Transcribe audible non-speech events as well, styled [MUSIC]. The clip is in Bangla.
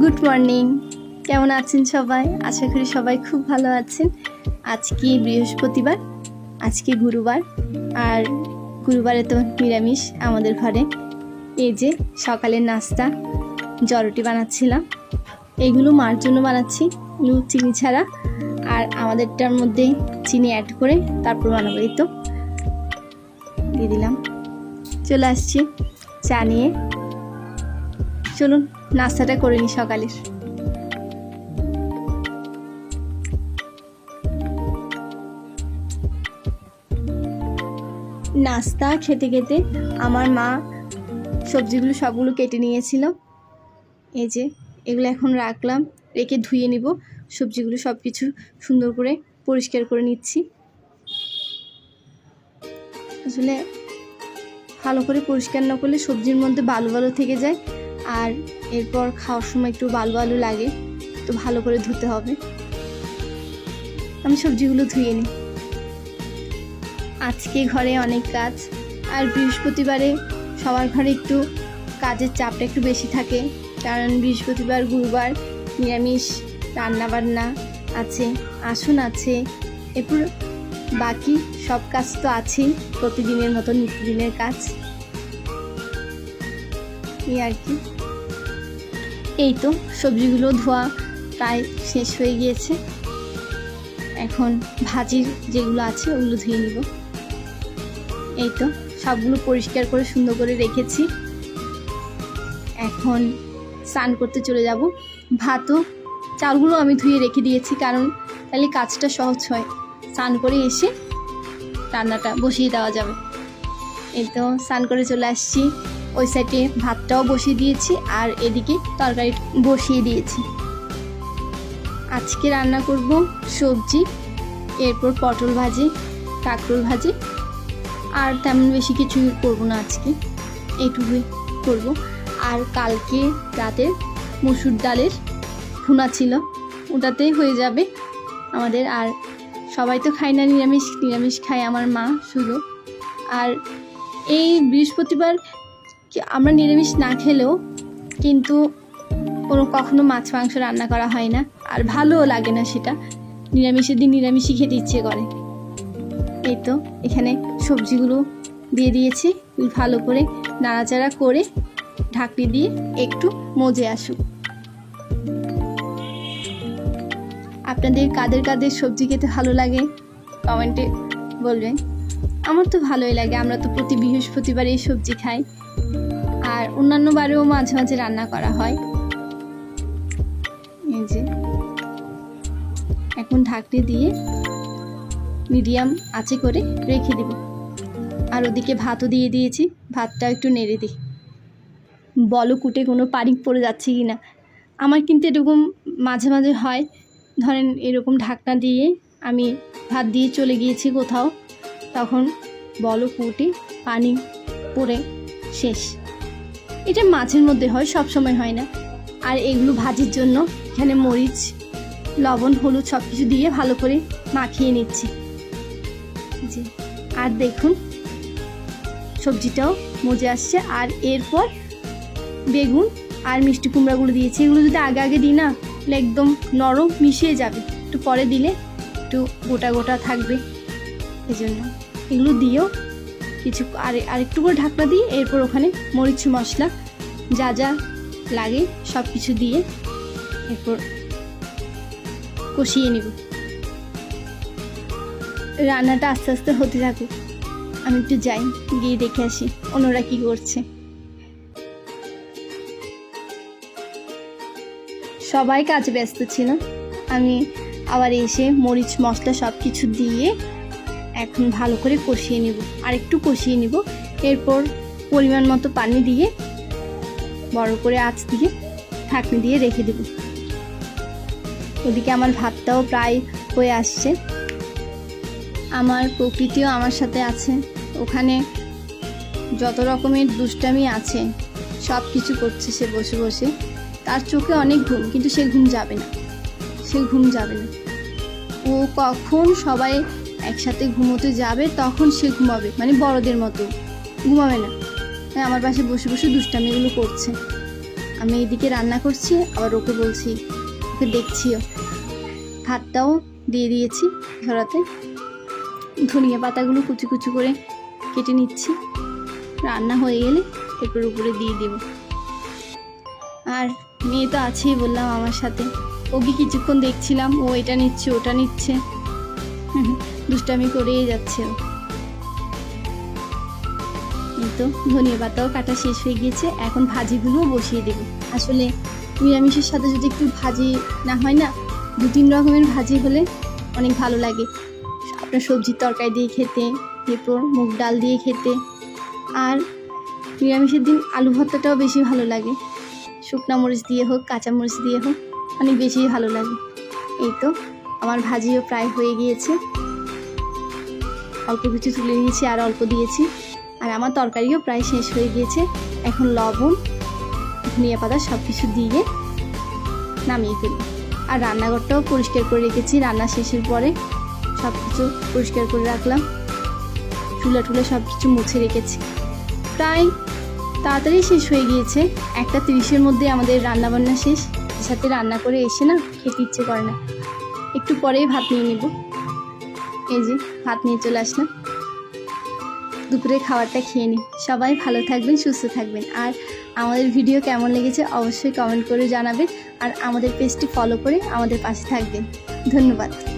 গুড মর্নিং কেমন আছেন সবাই? আশা করি সবাই খুব ভালো আছেন। আজকে বৃহস্পতিবার, আজকে গুরুবার, আর গুরুবারে তো নিরামিষ আমাদের ঘরে। এই যে সকালের নাস্তা, জরটি বানাচ্ছিলাম। এগুলো মার জন্য বানাচ্ছি চিনি ছাড়া। আর আমাদেরটার মধ্যে চিনি অ্যাড করে তারপর বানাবো, এই তো। দিয়ে দিলাম। চলে আসছি চা নিয়ে। চলুন, নাস্তাটা করে নিই সকালের। নাস্তা, খেতে খেতে আমার মা সবজিগুলো সবগুলো কেটে নিয়েছিল। এই যে, এগুলো এখন রাখলাম, রেখে ধুয়ে নিব। সবজিগুলো সব কিছু সুন্দর করে পরিষ্কার করে নিচ্ছি। আসলে ভালো করে পরিষ্কার না করলে সবজির মধ্যে বালু বালু থেকে যায়। আর এরপর খাওয়ার সময় একটু বালু বালু লাগে, তো ভালো করে ধুতে হবে। আমি সবজিগুলো ধুয়ে নিই। আজকে ঘরে অনেক কাজ, আর বৃহস্পতিবারে সবার ঘরে একটু কাজের চাপটা একটু বেশি থাকে, কারণ বৃহস্পতিবার, গুরুবার নিরামিষ রান্না বান্না আছে, আসন আছে, এরপর বাকি সব কাজ তো আছেই, প্রতিদিনের মতো নিত্যদিনের কাজ। এই আর কি। এই তো সবজিগুলো ধোয়া প্রায় শেষ হয়ে গিয়েছে। এখন ভাজির যেগুলো আছে ওগুলো ধুয়ে নিব। এই তো সবগুলো পরিষ্কার করে সুন্দর করে রেখেছি। এখন স্নান করতে চলে যাব। ভাতও, চালগুলো আমি ধুয়ে রেখে দিয়েছি কারণ তাহলে কাজটা সহজ হয়। স্নান করে এসে রান্নাটা বসিয়ে দেওয়া যাবে। এই তো স্নান করে চলে আসছি। ওই সাইডে ভাতটাও বসিয়ে দিয়েছি আর এদিকে তরকারি বসিয়ে দিয়েছি। আজকে রান্না করব সবজি, এরপর পটল ভাজি, কাঁকরোল ভাজি, আর তেমন বেশি কিছু করব না আজকে, এইটুকুই করব। আর কালকে রাতের মুসুর ডালের ভুনা ছিল ওটাতেই হয়ে যাবে আমাদের। আর সবাই তো খায় না, নিরামিষ নিরামিষ খায় আমার মা, শুধু। আর এই বৃহস্পতিবার আমরা নিরামিষ না খেলেও কিন্তু কোনো কখনো মাছ, মাংস রান্না করা হয় না। আর ভালোও লাগে না সেটা। নিরামিষের দিন নিরামিষই খেতে ইচ্ছে করে। এই তো এখানে সবজিগুলো দিয়ে দিয়েছি। ভালো করে নাড়াচাড়া করে ঢাকনি দিয়ে একটু মজে আসুক। আপনাদের কাদের কাদের সবজি খেতে ভালো লাগে কমেন্টে বলবেন। আমার তো ভালোই লাগে। আমরা তো প্রতি বৃহস্পতিবার এই সবজি খাই। আর অন্যান্য বারেও মাঝে মাঝে রান্না করা হয়। এই যে। এখন ঢাকনি দিয়ে মিডিয়াম আঁচে করে রেখে দিব। আর ওদিকে ভাতও দিয়ে দিয়েছি। ভাতটা একটু নেড়ে দিই। বলো কুটে কোনো পারিক পড়ে যাচ্ছে কি না আমার কিন্তু এরকম মাঝে মাঝে হয়। ধরেন এরকম ঢাকনা দিয়ে আমি ভাত দিয়ে চলে গিয়েছি কোথাও, তখন বলো কুটে পানি পড়ে শেষ। এটা মাছের মধ্যে হয়, সব সময় হয় না। আর এগুলো ভাজির জন্য এখানে মরিচ, লবণ, হলুদ সব কিছু দিয়ে ভালো করে মাখিয়ে নিচ্ছি। জি, আর দেখুন, সবজিটাও মজে আসছে। আর এরপর বেগুন আর মিষ্টি কুমড়াগুলো দিয়েছি। এগুলো যদি আগে আগে দিই না একদম নরম মিশিয়ে যাবে। একটু পরে দিলে একটু গোটা গোটা থাকবে। এই জন্য এগুলো দিয়েও কিছু আর, আরেকটু করে ঢাকনা দিয়ে এরপর ওখানে মরিচ মশলা যা যা লাগে সব কিছু দিয়ে এরপর কষিয়ে নিব। রান্নাটা আস্তে আস্তে হতে থাকুক। আমি একটু যাই, গিয়ে দেখে আসি অন্যরা কি করছে। সবাই কাজে ব্যস্ত ছিল। আমি আবার এসে মরিচ মশলা সব কিছু দিয়ে এখন ভালো করে কষিয়ে নিব। আর একটু কষিয়ে নিব। এরপর পরিমাণ মতো পানি দিয়ে বড় করে আঁচ দিয়ে ঢাকনি দিয়ে রেখে দেব। ওদিকে আমার ভাতটাও প্রায় হয়ে আসছে। আমার প্রকৃতিও আমার সাথে আছে। ওখানে যত রকমের দুষ্টামি আছে সব কিছু করছে সে বসে বসে। তার চোখে অনেক ঘুম, কিন্তু সে ঘুম যাবে না। সে ঘুম যাবে না। ও কখন সবাই একসাথে ঘুমোতে যাবে, তখন সে ঘুমাবে মানে বড়দের মতো। ঘুমাবে না। হ্যাঁ আমার পাশে বসে বসে দুষ্টামিগুলো করছে। আমি এদিকে রান্না করছি, আবার ওকে বলছি, ওকে দেখছিও। ভাতটাও দিয়ে দিয়েছি ধরাতে ধনিয়া পাতাগুলো কুচি কুচি করে কেটে নিচ্ছি। রান্না হয়ে গেলে এরপর উপরে দিয়ে দেব। আর মেয়ে তো আছেই বললাম আমার সাথে। ওকে কিছুক্ষণ দেখছিলাম, ও এটা নিচ্ছে, ওটা নিচ্ছে। [LAUGHS] দুষ্টামি করেই যাচ্ছে। তো, ধনিয়া পাতাও কাটা শেষ হয়ে গিয়েছে, এখন ভাজিগুলোও বসিয়ে দেবো। আসলে নিরামিষের সাথে যদি একটু ভাজি না হয় না, দু তিন রকমের ভাজি হলে অনেক ভালো লাগে। আপনার সবজির তরকারি দিয়ে খেতে এরপর মুগ ডাল দিয়ে খেতে, আর নিরামিষের দিন আলু ভর্তাটাও বেশি ভালো লাগে। শুকনা মরিচ দিয়ে হোক, কাঁচা মরিচ দিয়ে হোক, অনেক বেশি ভালো লাগে। এই তো আমার ভাজিও প্রায় হয়ে গিয়েছে। অল্প কিছু তুলে নিয়েছি, আর অল্প দিয়েছি। আর আমার তরকারিও প্রায় শেষ হয়ে গিয়েছে। এখন লবণ, ধনিয়া পাতা সব কিছু দিয়ে নামিয়ে ফেলি। আর রান্নাঘরটাও পরিষ্কার করে রেখেছি। রান্না শেষের পরে সব কিছু পরিষ্কার করে রাখলাম। চুলা টুলা সব কিছু মুছে রেখেছি। প্রায় তাড়াতাড়ি শেষ হয়ে গিয়েছে। একটা তিরিশের মধ্যে আমাদের রান্না বান্না শেষ। সাথে রান্না করে এসে না খেতে ইচ্ছে করে না। একটু পরেই ভাত নিয়ে নেব। এই যে, ভাত নিয়ে চলে আসলাম। দুপুরে খাবারটা খেয়ে নিই। সবাই ভালো থাকবেন, সুস্থ থাকবেন। আর আমাদের ভিডিও কেমন লেগেছে অবশ্যই কমেন্ট করে জানাবেন। আর আমাদের পেজটি ফলো করে আমাদের পাশে থাকবেন। ধন্যবাদ।